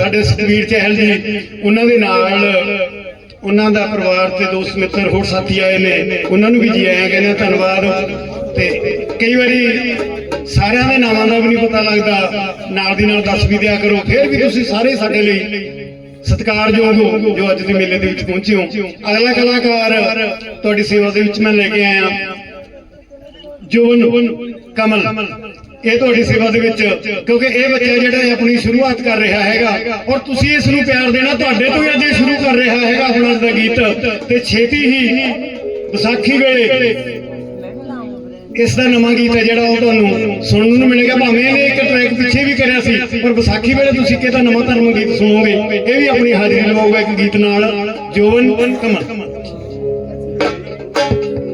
ਸਾਡੇ ਸੁਖਵੀਰ ਚਹਿਲ ਜੀ, ਉਹਨਾਂ ਦੇ ਨਾਲ ਉਹਨਾਂ ਦਾ ਪਰਿਵਾਰ ਤੇ ਦੋਸਤ ਮਿੱਤਰ ਹੋਰ ਸਾਥੀ ਆਏ ਨੇ, ਉਹਨਾਂ ਨੂੰ ਵੀ ਜੀ ਆਇਆਂ ਕਹਿੰਦੇ ਧੰਨਵਾਦ। ਤੇ ਕਈ ਵਾਰੀ ਸਾਰਿਆਂ ਦੇ ਨਾਮਾਂ ਦਾ ਵੀ ਨਹੀਂ ਪਤਾ ਲੱਗਦਾ, ਨਾਲ ਦੀ ਨਾਲ ਦੱਸ ਵੀ ਦਿਆ ਕਰੋ, ਫਿਰ ਵੀ ਤੁਸੀਂ ਸਾਰੇ ਸਾਡੇ ਲਈ ਸਤਿਕਾਰਯੋਗ ਹੋ, ਜੋ ਅੱਜ ਦੇ ਮੇਲੇ ਦੇ ਵਿੱਚ ਪਹੁੰਚੇ ਹੋ। ਅਗਲਾ ਕਲਾਕਾਰ ਤੁਹਾਡੀ ਸੇਵਾ ਦੇ ਵਿੱਚ ਮੈਂ ਲੈ ਕੇ ਆਇਆ ਜੋਨ ਕਮਲ। ਇਹ ਤੁਹਾਡੀ ਸੇਵਾ ਦੇ ਵਿੱਚ, ਕਿਉਂਕਿ ਇਹ ਬੱਚਾ ਜਿਹੜਾ ਆਪਣੀ ਸ਼ੁਰੂਆਤ ਕਰ ਰਿਹਾ ਹੈਗਾ, ਔਰ ਤੁਸੀਂ ਇਸ ਨੂੰ ਪਿਆਰ ਦੇਣਾ ਤੁਹਾਡੇ ਤੋਂ ਹੀ ਅੱਜ ਇਹ ਸ਼ੁਰੂ ਕਰ ਰਿਹਾ ਹੈਗਾ ਹੁਣ ਦਾ ਗੀਤ। ਤੇ ਛੇਤੀ ਹੀ ਵਿਸਾਖੀ ਵੇਲੇ ਇਸ ਦਾ ਨਵਾਂ ਗੀਤ ਹੈ ਜਿਹੜਾ ਉਹ ਤੁਹਾਨੂੰ ਸੁਣਨ ਨੂੰ ਮਿਲੇਗਾ। ਭਾਵੇਂ ਇਹਨੇ ਇੱਕ ਟਰੈਕ ਪਿੱਛੇ ਵੀ ਕਰਿਆ ਸੀ, ਪਰ ਵਿਸਾਖੀ ਵੇਲੇ ਤੁਸੀਂ ਕਿਹਦਾ ਨਵਾਂ ਧਰਮ ਗੀਤ ਸੁਣੋਗੇ, ਇਹ ਵੀ ਆਪਣੀ ਹਾਜ਼ਰੀ ਲਵਾਊਗਾ ਇੱਕ ਗੀਤ ਨਾਲ। ਜੋਨ ਕਮਲ।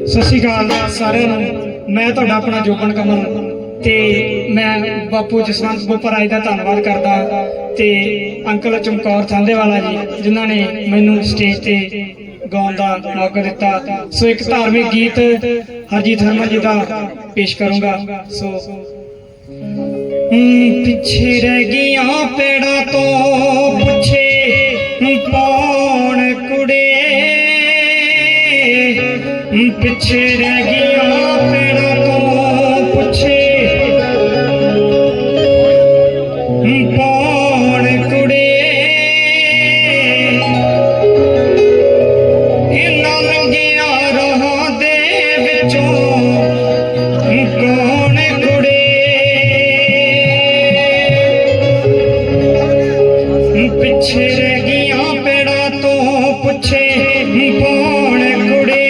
ਸਤਿ ਸ਼੍ਰੀ ਅਕਾਲ ਸਾਰਿਆਂ ਨੂੰ। ਮੈਂ ਤੁਹਾਡਾ ਆਪਣਾ ਜੋਬਨ ਕਮਲ। ਤੇ ਮੈਂ ਬਾਪੂ ਜਸਵੰਤ ਬੋਪਰਾਜ ਦਾ ਧੰਨਵਾਦ ਕਰਦਾ ਤੇ ਅੰਕਲ ਚਮਕੌਰ ਚਾਂਦੇਵਾਲਾ ਜੀ, ਜਿਨ੍ਹਾਂ ਨੇ ਮੈਨੂੰ ਸਟੇਜ ਤੇ ਗਾਉਣ ਦਾ ਮੌਕਾ ਦਿੱਤਾ। ਸੋ ਇੱਕ ਧਾਰਮਿਕ ਗੀਤ ਹਰਜੀਤ ਹਰਮਨ ਜੀ ਦਾ ਪੇਸ਼ ਕਰੂੰਗਾ। ਸੋ ਪਿੱਛੇ ਰਹਿ ਗਈਆਂ ਪੇੜਾਂ ਤੋਂ ਪੁੱਛੇ ਪੌਣ ਕੁੜੇ? ਪਿੱਛੇ ਰਹਿ ਗਿਆ ਪੇੜਾ ਪਿੱਛੇ ਰਹਿ ਗਈਆਂ ਪੇੜਾ ਤੋਂ ਪੁੱਛੇ ਕੌਣ ਕੁੜੇ?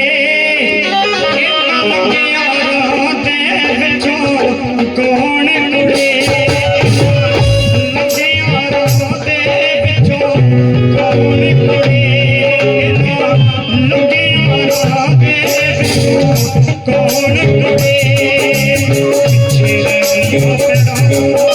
ਇਹਨਾਂ ਦੇ ਵਿੱਚੋਂ ਕੌਣ ਕੁੜੇ? ਲੰਗਿਆ ਰਹਾਂ ਦੇ ਵਿੱਚੋਂ ਕੌਣ ਕੁੜੇ ਲੰਗਿਆ ਕੌਣ ਕੁੜੇ? ਪਿੱਛੇ ਰਹਿ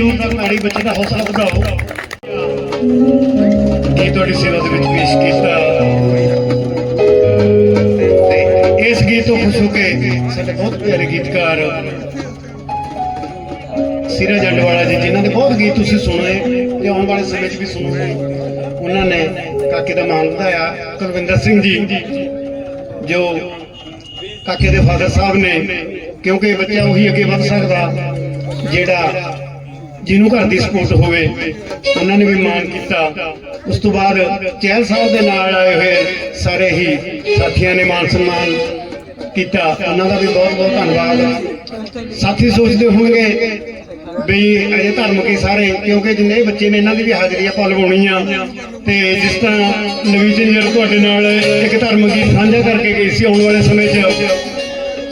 ਜ਼ੋਰਦਾਰ ਤਾੜੀ ਜੀ ਬੱਚੇ ਦਾ ਹੌਸਲਾ ਵਧਾਓ ਇਹ ਤੁਹਾਡੀ ਸੇਵਾ ਦੇ ਵਿੱਚ ਪੇਸ਼ ਕੀਤਾ? ਇਸ ਗੀਤ ਤੋਂ ਖੁਸ਼ ਹੋ ਕੇ ਸਾਡੇ ਬਹੁਤ ਪਿਆਰੇ ਗੀਤਕਾਰ ਸਿਰਾ ਜੰਡਵਾਲਾ ਜੀ, ਜਿਨ੍ਹਾਂ ਦੇ ਬਹੁਤ ਗੀਤ ਤੁਸੀਂ ਸੁਣੇ ਤੇ ਆਉਣ ਵਾਲੇ ਸਮੇਂ 'ਚ ਵੀ ਸੁਣੋਗੇ ਉਹਨਾਂ ਨੇ ਕਾਕੇ ਦਾ ਮਾਣ ਵਧਾਇਆ, ਕੁਲਵਿੰਦਰ ਸਿੰਘ ਜੀ, ਜੋ ਕਾਕੇ ਦੇ ਫਾਦਰ ਸਾਹਿਬ ਨੇ, ਕਿਉਂਕਿ ਬੱਚਾ ਉਹੀ ਅੱਗੇ ਵੱਧ ਸਕਦਾ, ਜਿਹੜਾ ਜਿਹਨੂੰ ਘਰ ਦੀ ਸਪੋਰਟ ਹੋਵੇ, ਉਹਨਾਂ ਨੇ ਵੀ ਮਾਣ ਕੀਤਾ। ਉਸ ਤੋਂ ਬਾਅਦ ਚਹਿਲ ਸਾਹਿਬ ਦੇ ਨਾਲ ਆਏ ਹੋਏ ਸਾਰੇ ਹੀ ਸਾਥੀਆਂ ਨੇ ਮਾਨ ਸਨਮਾਨ ਕੀਤਾ। ਉਹਨਾਂ ਦਾ ਵੀ ਬਹੁਤ ਬਹੁਤ ਧੰਨਵਾਦ। ਸਾਥੀ ਸੋਚਦੇ ਹੋਣਗੇ ਵੀ ਇਹ ਧਰਮ ਕੀ ਸਾਰੇ, ਕਿਉਂਕਿ ਜਿੰਨੇ ਬੱਚੇ ਨੇ, ਇਹਨਾਂ ਦੀ ਵੀ ਹਾਜ਼ਰੀ ਆਪਾਂ ਲਵਾਉਣੀ ਆ। ਤੇ ਜਿਸ ਤਰ੍ਹਾਂ ਨਵੀਂ ਜਨਰ ਤੁਹਾਡੇ ਨਾਲ ਇੱਕ ਧਰਮ ਗੀਤ ਸਾਂਝਾ ਕਰਕੇ ਗਈ ਸੀ ਆਉਣ ਵਾਲੇ ਸਮੇਂ 'ਚ,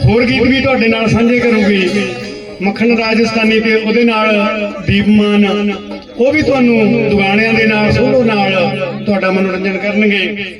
ਹੋਰ ਗੀਤ ਵੀ ਤੁਹਾਡੇ ਨਾਲ ਸਾਂਝੇ ਕਰੂਗੀ। ਮੱਖਣ ਰਾਜਸਥਾਨੀ ਤੇ ਉਹਦੇ ਨਾਲ ਦੀਪਮਾਨ। ਉਹ ਵੀ ਤੁਹਾਨੂੰ ਦੁਗਾਣਿਆਂ ਦੇ ਨਾਲ, ਸੋਲੋ ਨਾਲ ਤੁਹਾਡਾ ਮਨੋਰੰਜਨ ਕਰਨਗੇ।